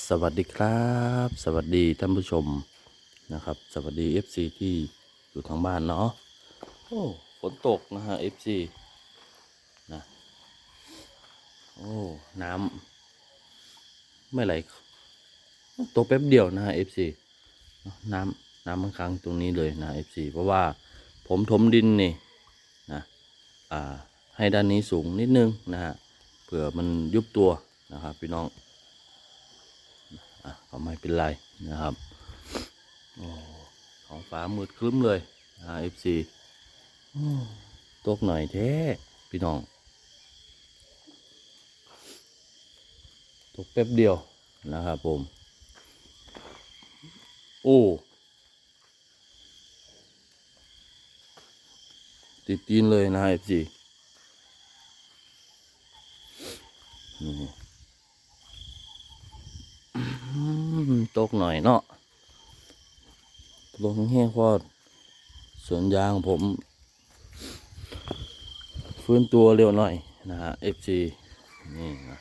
สวัสดีครับ สวัสดีท่านผู้ชมนะครับ สวัสดี FC ที่อยู่ทางบ้านเนาะโอ้ฝนตกนะฮะ FC นะโอ้น้ำไม่ไหลตกแป๊บเดียวนะฮะ FC น้ำน้ำมันค้างตรงนี้เลยนะ FC เพราะว่าผมถมดินนี่นะอ่าให้ด้านนี้สูงนิดนึงนะฮะเผื่อมันยุบตัวนะครับพี่น้อง ก็ไม่เป็นไรนะครับโอ้ของฟ้ามืดครึ้มเลยอ่าเอฟซีตกหน่อยแท้พี่น้อง ตกแป๊บเดียวนะครับผม โอ้ติดตีนเลยนะเอฟซีนี่ อืม ตกหน่อยเนาะลงแห้งพราะสวนยางผม ฟื้นตัวเร็วหน่อยนะฮะ FC นี่นะ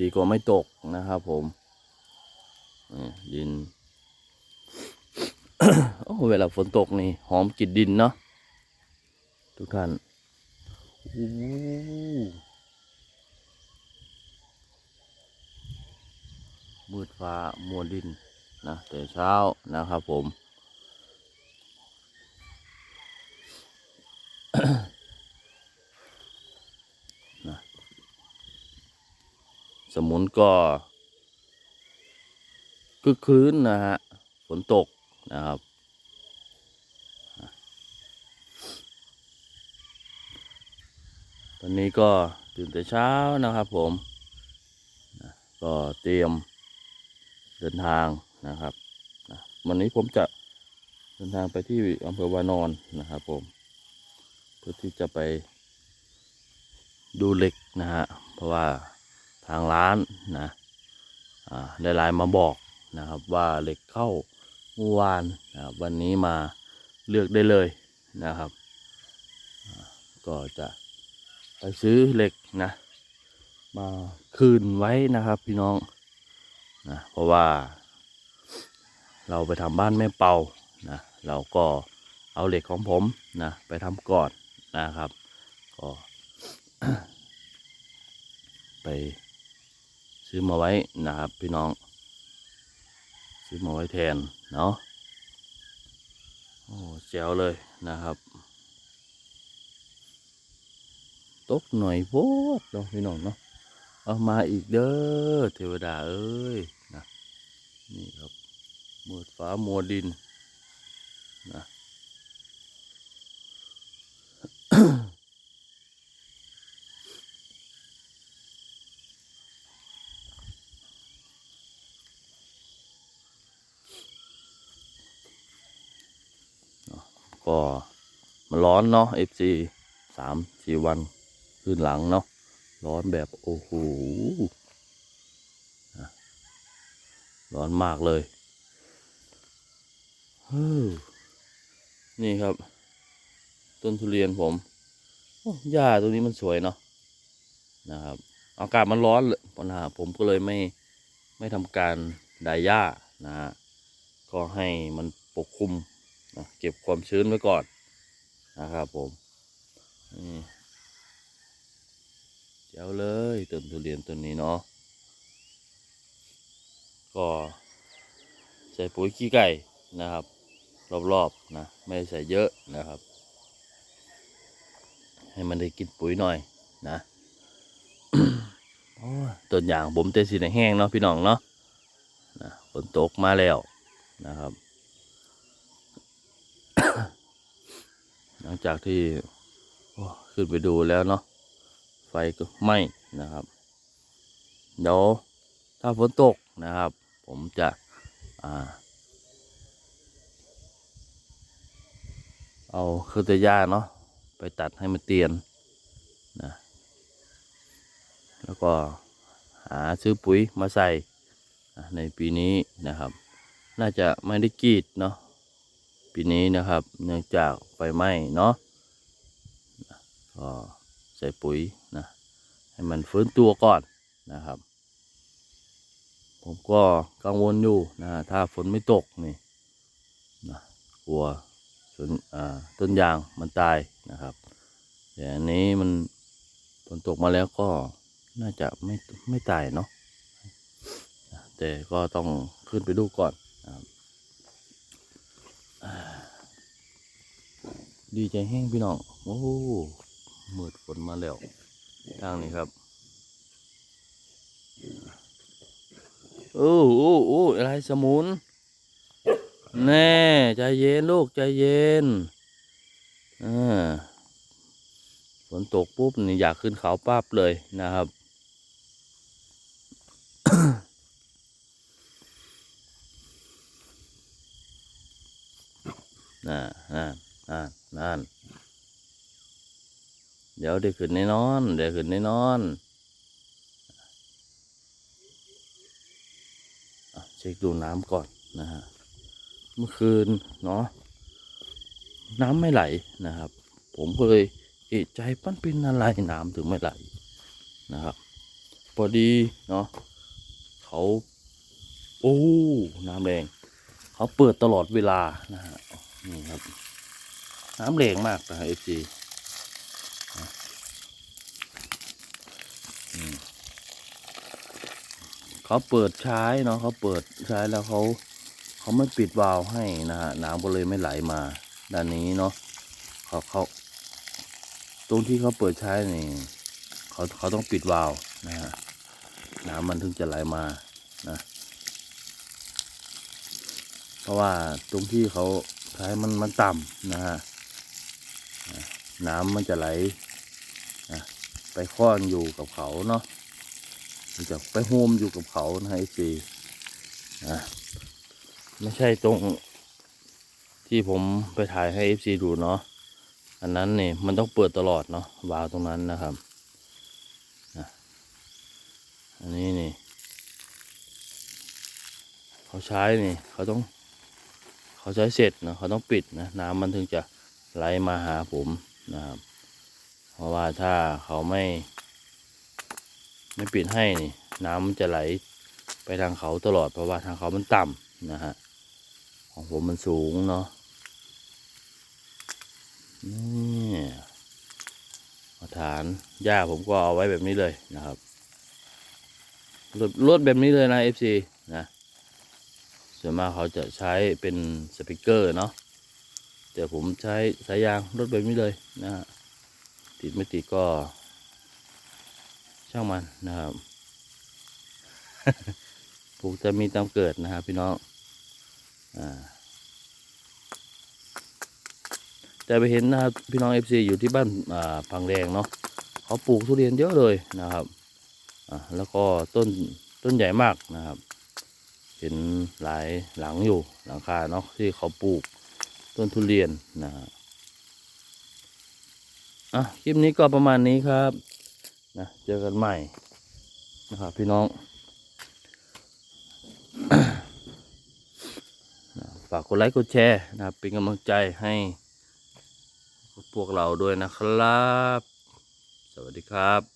ดีกว่าไม่ตกนะครับผมดินโอ้เวลาฝนตกนี่ หอมกลิ่นดินเนาะทุกท่าน มืดฟ้ามัวดินนะแต่เช้านะครับผมนะสมุนก็คึกคืนนะฮะ ฝนตกนะครับ ตอนนี้ก็ตื่นแต่เช้านะครับผม ก็เตรียมเดินทางนะครับวันนี้ผมจะเดินทางไปที่อำเภอวานอนนะครับผม เพื่อที่จะไปดูเหล็กนะฮะ เพราะว่าทางร้านนะอ่าได้ไลน์มาบอกนะครับว่าเหล็กเข้าเมื่อวานนะวันนี้มาเลือกได้เลยนะครับ ก็จะ ไปซื้อเหล็กนะ มาคืนไว้นะครับพี่น้องนะเพราะว่า เราไปทำบ้านแม่เป่านะเราก็เอาเหล็กของผมนะไปทำก่อนนะครับ ก็ไปซื้อมาไว้นะครับพี่น้อง ซื้อมาไว้แทนเนาะโอ้แจ๋วเลยนะครับ ตกหน่อยโพดเนาะพี่น้องเนาะเอามาอีกเด้อเทวดาเอ้ยนะนี่ครับมืดฟ้ามัวดินนะก็มันร้อนเนาะ FC สามสี่วัน ขึ้นหลังเนาะร้อนแบบโอ้โหร้อนมากเลยฮู้นี่ครับ ต้นทุเรียนผมหญ้าตัวนี้มันสวยเนาะนะครับ อากาศมันร้อนเลยนะฮะผมก็เลยไม่ไม่ทำการดายหญ้านะฮะก็ให้มันปกคลุมนะเก็บความชื้นไว้ก่อนนะครับผมนี่ จ้าเลยต้นทุเรียนต้นนี้เนาะก็ใส่ปุ๋ยขี้ไก่นะครับ รอบๆนะไม่ใส่เยอะนะครับ ให้มันได้กินปุ๋ยหน่อยนะโอ้ยต้นยางผมเตสิในแห้งเนาะพี่น้องเนาะนะฝนตกมาแล้วนะครับ หลังจากที่ขึ้นไปดูแล้วเนาะ ฟก็ไหม้นะครับ เดี๋ยวถ้าฝนตกนะครับ ผมจะอเอาเครื่องตัดหญ้าเนาะไปตัดให้มันเตียนนะแล้วก็หาซื้อปุ๋ยมาใส่ในปีนี้นะครับ น่าจะไม่ได้กีดเนาะปีนี้นะครับ เนื่องจากไฟไหม้เนาะก็ใส่ปุ๋ย ให้มันฟื้นตัวก่อนนะครับ ผมก็กังวลอยู่นะถ้าฝนไม่ตกนี่นะกลัวสนต้นยางมันตายนะครับ แต่อันนี้มันฝนตกมาแล้วก็น่าจะไม่ไม่ตายเนาะแต่ก็ต้องขึ้นไปดูก่อนนะครับดีใจแห้งพี่น้อง โอ้มืดฝนมาแล้ว ทางนี้ครับโอ้โอ้โอ้อะไรสมุน แน่ใจเย็นลูกใจเย็นอ่าฝนตกปุ๊บนี่อยากขึ้นเขาปั๊บเลยนะครับ น่าน่าน่านั่นเดี๋ยวได้ขึ้นแน่นอน เดี๋ยวขึ้นแน่นอนเช็คดูน้ำก่อนนะฮะ เมื่อคืนเนาะน้ำไม่ไหลนะครับ ผมก็เลยเอะใจปั้นเป็นอะไรน้ำถึงไม่ไหลนะครับ พอดีเนาะเขาโอ้น้ำแรงเขาเปิดตลอดเวลานะฮะนี่ครับ น้ำแรงมากนะเอฟซี เขาเปิดใช้เนาะเขาเปิดใช้แล้วเขาเขาไม่ปิดวาล์วให้นะฮะน้ำก็เลยไม่ไหลมาด้านนี้เนาะเขาเขาตรงที่เขาเปิดใช้นี่เขาเขาต้องปิดวาล์วนะฮะน้ำมันถึงจะไหลมานะ เพราะว่าตรงที่เขาใช้มันมันต่ำนะฮะน้ำมันจะไหลนะไปค้อนอยู่กับเขาเนาะ มันจะไปโฮมอยู่กับเขานะไอซีนะไม่ใช่ตรงที่ผมไปถ่ายให้เอฟซีดูเนาะ อันนั้นเนี่ยมันต้องเปิดตลอดเนาะวาล์วตรงนั้นนะครับนะอันนี้นี่ เขาใช้นี่ เขาต้อง เขาใช้เสร็จนะเขาต้องปิดนะน้ำมันถึงจะไหลมาหาผมนะครับ เพราะว่าถ้าเขาไม่ ไม่ปิดให้นี่ น้ำมันจะไหลไปทางเขาตลอดเพราะว่าทางเขามันต่ำนะฮะ ของผมมันสูงเนาะนี่มาฐานหญ้าผมก็เอาไว้แบบนี้เลยนะครับรถรถแบบนี้เลยนะ FC นะส่วนมากเขาจะใช้เป็นสปีกเกอร์เนาะแต่ผมใช้สายยางรถแบบนี้เลยนะฮะติดไม่ติดก็ ช่างมันนะครับ ปลูกจะมีตามเกิดนะครับพี่น้อง อ่าแต่ไปเห็นนะครับพี่น้องเอฟซีอยู่ที่บ้านอ่าพังแดงเนาะเขาปลูกทุเรียนเยอะเลยนะครับอ่าแล้วก็ต้นต้นใหญ่มากนะครับ เห็นหลายหลังอยู่หลังคาเนาะที่เขาปลูกต้นทุเรียนนะฮะอะคลิปนี้ก็ประมาณนี้ครับ นะเจอกันใหม่นะครับพี่น้องฝากกดไลค์กดแชร์นะครับเป็นกำลังใจให้พวกเราด้วยนะครับ สวัสดีครับ